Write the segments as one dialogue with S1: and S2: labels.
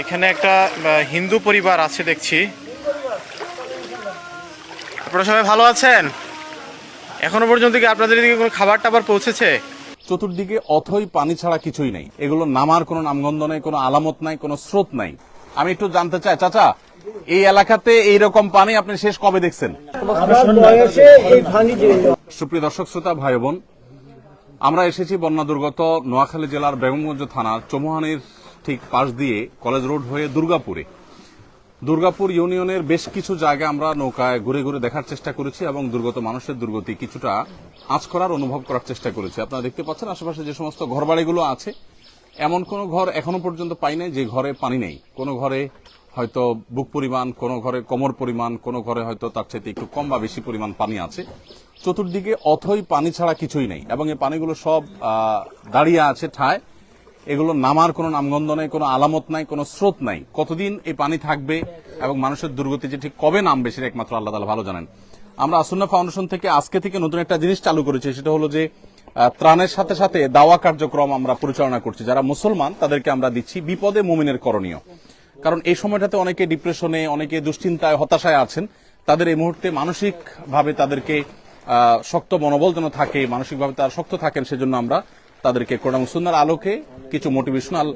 S1: এখানে একটা হিন্দু পরিবার আছে দেখছি। আপনারা সবাই ভালো আছেন? এখনও পর্যন্ত কি আপনাদের এদিকে কোনো খাবার টাবার পৌঁছেছে?
S2: চতুর্দিকে অথই পানি ছাড়া কিছুই নেই। এগুলো নামার কোনো নামগন্ধ নেই কোনো আলামত নাই কোনো স্রোত নাই। আমি একটু জানতে চাই চাচা এই এলাকাতে এইরকম পানি আপনি শেষ কবে দেখছেন?
S3: এই
S2: সুপ্রিয় দর্শক শ্রোতা ভাই বোন আমরা এসেছি বন্যা দুর্গত নোয়াখালী জেলার বেগমগঞ্জ থানার চৌমুহানির ঠিক পাশ দিয়ে কলেজ রোড হয়ে দুর্গাপুরে। দুর্গাপুর ইউনিয়নের বেশ কিছু জায়গা আমরা নৌকায় ঘুরে ঘুরে দেখার চেষ্টা করেছি এবং দুর্গত মানুষের দুর্গতি কিছুটা আঁচ করার, অনুভব করার চেষ্টা করেছি। আপনারা দেখতে পাচ্ছেন আশেপাশে যে সমস্ত ঘরবাড়িগুলো আছে, এমন কোন ঘর এখনও পর্যন্ত পাই নাই যে ঘরে পানি নেই। কোনো ঘরে হয়তো বুক পরিমাণ, কোনো ঘরে কোমর পরিমাণ, কোনো ঘরে হয়তো তার চাইতে একটু কম বা বেশি পরিমাণ পানি আছে। চতুর্দিকে অথই পানি ছাড়া কিছুই নেই এবং এই পানিগুলো সব দাঁড়িয়ে আছে ঠায়। এগুলো নামার কোনো নামগন্ধ নাই, কোনো আলামত নাই, কোনো স্রোত নাই। কতদিন এই পানি থাকবে এবং মানুষের দুর্গতি যে ঠিক কবে নামবে সেটা একমাত্র আল্লাহ তালা ভালো জানেন। আমরা আসন্না ফাউন্ডেশন থেকে আজকে থেকে নতুন একটা জিনিস চালু করেছি, সেটা হলো যে ত্রাণের সাথে সাথে দাওয়া কার্যক্রম আমরা পরিচালনা করছি। যারা মুসলমান, তাদেরকে আমরা দিচ্ছি বিপদে মুমিনের করণীয়। কারণ এই সময়টাতে অনেকে ডিপ্রেশনে অনেকে দুশ্চিন্তায়, হতাশায় আছেন। তাদের এই মুহূর্তে মানসিকভাবে তাদেরকে শক্ত মনোবল যেন থাকে, মানসিকভাবে তারা শক্ত থাকেন, সেজন্য আমরা তাদেরকে কোরআন সুন্নার আলোকে কিছু মোটিভেশনাল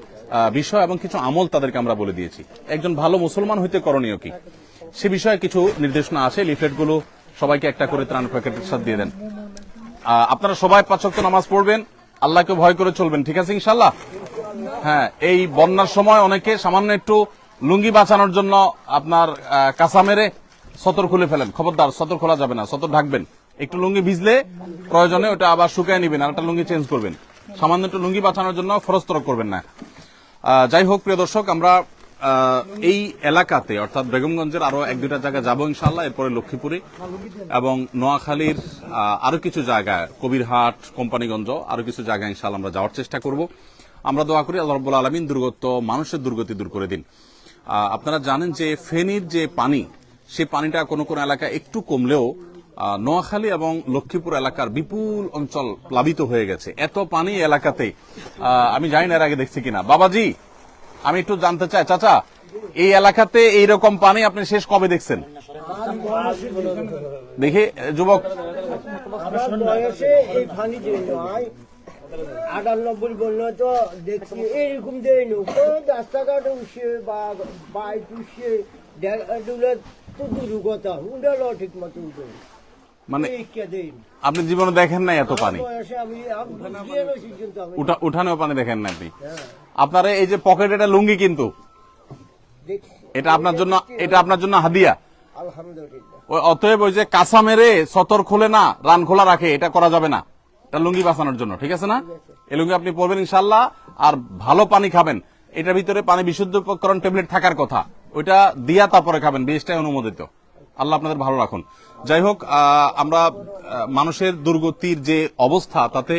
S2: বিষয় এবং কিছু আমল তাদেরকে আমরা বলে দিয়েছি। একজন ভালো মুসলমান হইতে করণীয় কি? সে বিষয়ে কিছু নির্দেশনা আছে, লিফলেটগুলো সবাইকে একটা করে ত্রাণ প্যাকেটের সাথে দিয়ে দেন। আপনারা সবাই পাঁচক্ত নামাজ পড়বেন, আল্লাহকে ভয় করে চলবেন, ঠিক আছে ইনশাল্লাহ হ্যাঁ এই বন্যার সময় অনেকে সামান্য একটু লুঙ্গি বাঁচানোর জন্য আপনার কাঁচা মেরে সতর খুলে ফেলেন। খবরদার, সতর খোলা যাবে না, সতর ঢাকবেন। একটু লুঙ্গি ভিজলে প্রয়োজনে ওটা আবার শুকায় নিবেন আর একটা লুঙ্গি চেঞ্জ করবেন। সামান্য একটু লুঙ্গি বাঁচানোর জন্য ফরস্তর করবেন না। যাই হোক, প্রিয় দর্শক, আমরা এই এলাকাতে, অর্থাৎ বেগমগঞ্জের আরও এক দুটা জায়গা যাব ইনশাল্লাহ এরপরে লক্ষ্মীপুরে এবং নোয়াখালীর আরও কিছু জায়গায় কবিরহাট, কোম্পানিগঞ্জ, আরও কিছু জায়গায় ইনশাল্লাহ আমরা যাওয়ার চেষ্টা করব। আমরা দোয়া করি আল্লাহ রব্বুল আলমিন দুর্গত মানুষের দুর্গতি দূর করে দিন। আপনারা জানেন যে ফেনীর যে পানি সেই পানিটা কোনো কোনো এলাকায় একটু কমলেও নোয়াখালী এবং লক্ষ্মীপুর এলাকার বিপুল অঞ্চল প্লাবিত হয়ে গেছে। এত পানি এলাকাতে আমি জানি না এর আগে দেখছি কিনা। বাবাজি, আমি একটু জানতে চাই। চাচা, এই এলাকাতে এইরকম পানি আপনি শেষ কবে দেখছেন? দেখি, যুবক।
S3: আটানব্বই বলল তো দেখছি এরকম দেয় রাস্তাঘাট উঠছে বা
S2: মানে আপনি জীবনে দেখেন নাই এত পানি। উঠানেও পানি দেখেন না আপনি। আপনার এই যে পকেট এটা লুঙ্গি কিন্তু এটা আপনার জন্য এটা আপনার জন্য হাদিয়া। ওই অতএব ওই যে কাঁচা মেরে সতর খুলে না রান খোলা রাখে এটা করা যাবে না। এটা লুঙ্গি বাঁচানোর জন্য ঠিক আছে না? এই লুঙ্গি আপনি পরবেন ইনশাল্লাহ আর ভালো পানি খাবেন। এটার ভিতরে পানি বিশুদ্ধকরণ ট্যাবলেট থাকার কথা। ওইটা দিয়া তারপরে খাবেন বেশটাই অনুমোদিত। আল্লাহ আপনাদের ভালো রাখুন। যাই হোক আমরা মানুষের দুর্গতির যে অবস্থা, তাতে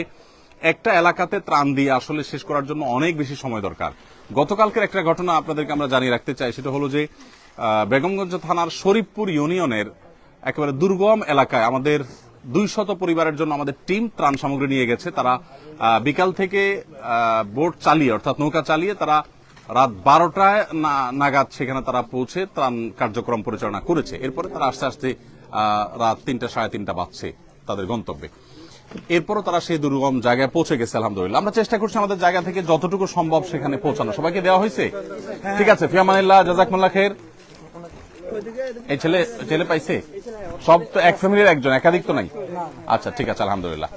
S2: একটা এলাকাতে ত্রাণ দিয়ে আসলে শেষ করার জন্য অনেক বেশি সময় দরকার। গতকালকের একটা ঘটনা আপনাদেরকে আমরা জানিয়ে রাখতে চাই, সেটা হলো যে বেগমগঞ্জ থানার শরীফপুর ইউনিয়নের একেবারে দুর্গম এলাকায় আমাদের দুই শত পরিবারের জন্য আমাদের টিম ত্রাণ সামগ্রী নিয়ে গেছে। তারা বিকাল থেকে বোট চালিয়ে, অর্থাৎ নৌকা চালিয়ে তারা রাত বারোটায় নাগাদ সেখানে তারা পৌঁছে ত্রাণ কার্যক্রম পরিচালনা করেছে। এরপরে তারা আস্তে আস্তে রাত তিনটা, সাড়ে তিনটা বাজছে তাদের গন্তব্যে। এরপরও তারা সেই দুর্গম জায়গায় পৌঁছে গেছে, আলহামদুলিল্লাহ। আমরা চেষ্টা করছি আমাদের জায়গা থেকে যতটুকু সম্ভব সেখানে পৌঁছানো। সবাইকে দেওয়া হয়েছে? ঠিক আছে ফিয়ামানিল্লাহ জাজাকমুল্লাহ খের। এই ছেলে ছেলে পাইছে? সব তো এক ফ্যামিলির একজন, একাধিক তো নাই? আচ্ছা ঠিক আছে, আলহামদুলিল্লাহ।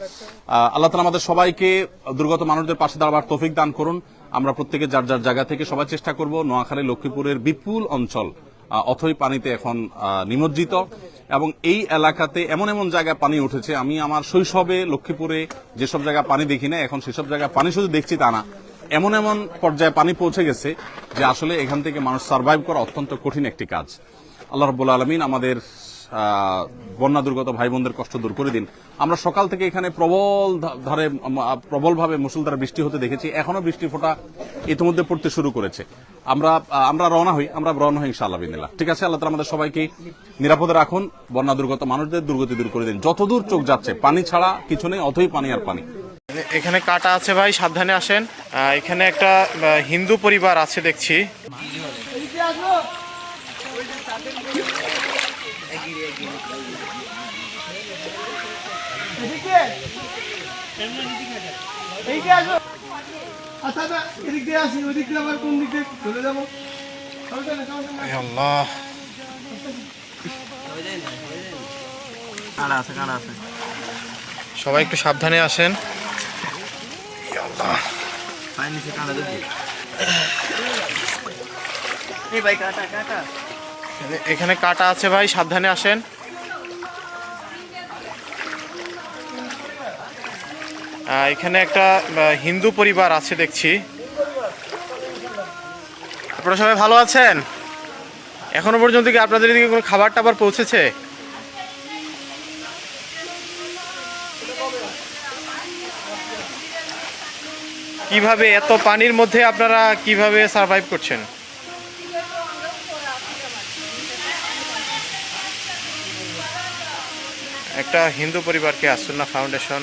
S2: আল্লাহ তালা আমাদের সবাইকে দুর্গত মানুষদের পাশে দাঁড়াবার তৌফিক দান করুন। আমরা প্রত্যেকে যার যার জায়গা থেকে সবাই চেষ্টা করব। নোয়াখালী, লক্ষ্মীপুরের বিপুল অঞ্চল অথই পানিতে এখন নিমজ্জিত। এবং এই এলাকাতে এমন এমন জায়গায় পানি উঠেছে। আমি আমার শৈশবে লক্ষ্মীপুরে যেসব জায়গায় পানি দেখি না, এখন সেসব জায়গায় পানি শুধু দেখছি তা না। এমন এমন পর্যায়ে পানি পৌঁছে গেছে যে আসলে এখান থেকে মানুষ সার্ভাইভ করা অত্যন্ত কঠিন একটি কাজ। আল্লাহ রব্বুল আলমিন আমাদের বন্যা দুর্গত ভাই বোনদের কষ্ট দূর করে দিন। আমরা সকাল থেকে এখানে প্রবল ধারে প্রবল ভাবে বৃষ্টি হতে দেখেছি। এখনও বৃষ্টি ফোঁটা ইতিমধ্যে পড়তে শুরু করেছে। আমরা আমরা রওনা হই, আমরা রওনা হই ইনশাআল্লাহ বিদিল্লাহ ঠিক আছে, আল্লাহ আমাদের সবাইকে নিরাপদে রাখুন, বন্যা দুর্গত মানুষদের দুর্গতি দূর করে দিন। যতদূর চোখ যাচ্ছে, পানি ছাড়া কিছু নেই, অথই পানি আর পানি।
S1: এখানে কাটা আছে ভাই, সাবধানে আসেন। এখানে একটা হিন্দু পরিবার আছে দেখছি। সবাই একটু সাবধানে আসেন। এ আল্লাহ। এখানে- এখানে কাটা আছে ভাই, সাবধানে আসেন। এখানে একটা হিন্দু পরিবার আছে দেখছি। আপনারা সবাই ভালো আছেন? এখনও পর্যন্ত কি আপনাদের এদিকে কোনো খাবার টাবার পৌঁছেছে? কীভাবে এত পানির মধ্যে আপনারা কীভাবে সার্ভাইভ করছেন? একটা হিন্দু পরিবারকে আসুন্না ফাউন্ডেশন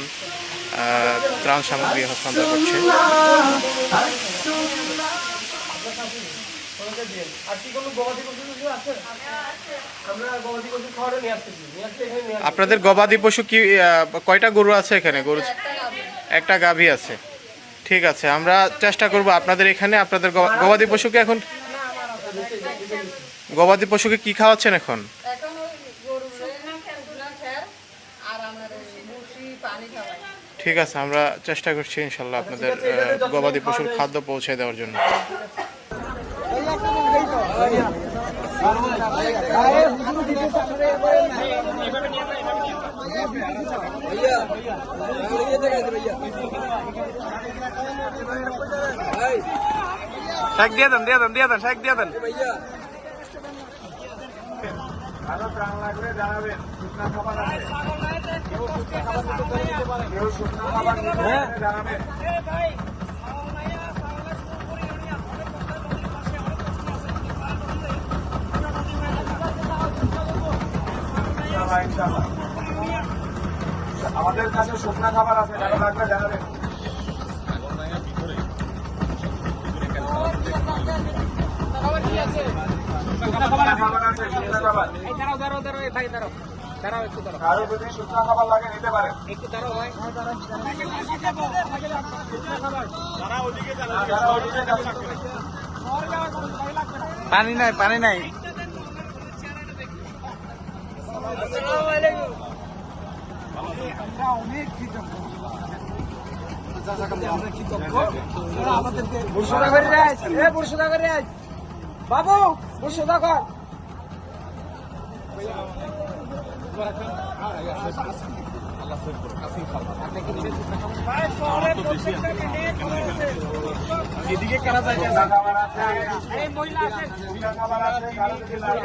S1: ত্রাণ সামগ্রী হস্তান্তর করছে। আপনাদের গবাদি পশু কি কয়টা গরু আছে এখানে? গরু একটা গাভী আছে। ঠিক আছে, আমরা চেষ্টা করব আপনাদের এখানে, আপনাদের গবা- গবাদি পশুকে এখন গবাদি পশুকে কি খাওয়াচ্ছেন এখন
S4: এখন ওই গরুর শুকনা খের আর আমার ওই ভুসি পানি খাওয়াই
S1: ঠিক আছে আমরা চেষ্টা করছি ইনশাল্লাহ আপনাদের গবাদি পশুর খাদ্য পৌঁছে দেওয়ার জন্য।
S5: শেক দিয়ে দেন দিয়ে দেন দিয়ে দেন শেক দিয়ে দেন।
S2: আমাদের কাছে শুকনা খাবার আছে লাগবে জানাবেন শুকনা খাবার আছে শুকনা খাবার
S5: দাঁড়াও দাঁড়াও দাঁড়াও ভাই দাঁড়াও দাঁড়াও একটু দাঁড়াও
S2: কারও যদি শুকনা খাবার লাগে নিতে পারেন
S5: একটু দাঁড়াও ভাই
S2: যারা ওদিকে যাচ্ছেন
S5: পানি নাই পানি নাই। বাবু বসুদা কর এদিকে কারা
S2: শুকনা খাবার আছে কারও যদি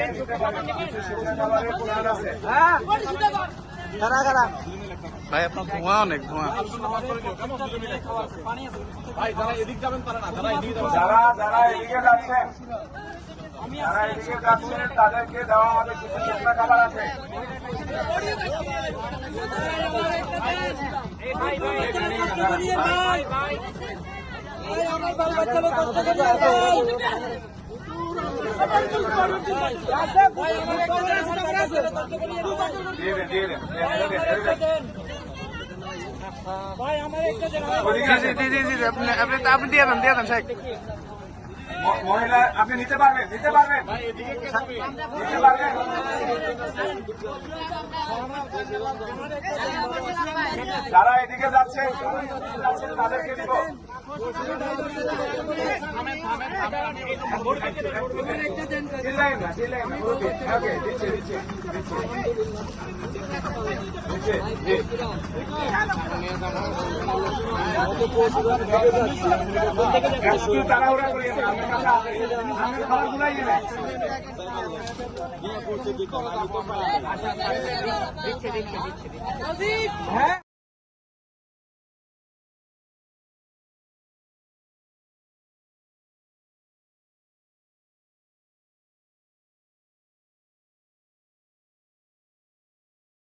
S2: নিতে পারেন শুকনা খাবারের প্রোগ্রাম আছে।
S5: কারা কারা ভাই আপনার ধোঁয়া অনেক ধোঁয়া।
S2: যারা যারা এদিকে যাচ্ছেন। যারা এদিকে যাচ্ছেন তাদেরকে দেওয়া আমাদের কিছু শুকনা খাবার আছে।
S5: আপনি দিয়ে দেন দিয়ে দেন শেখ।
S2: মহিলা আপনি নিতে পারবেন নিতে পারবেন। নিতে পারবেন। যারা এদিকে যাচ্ছে তাদেরকে দিব। তাড়াহুড়া কাছে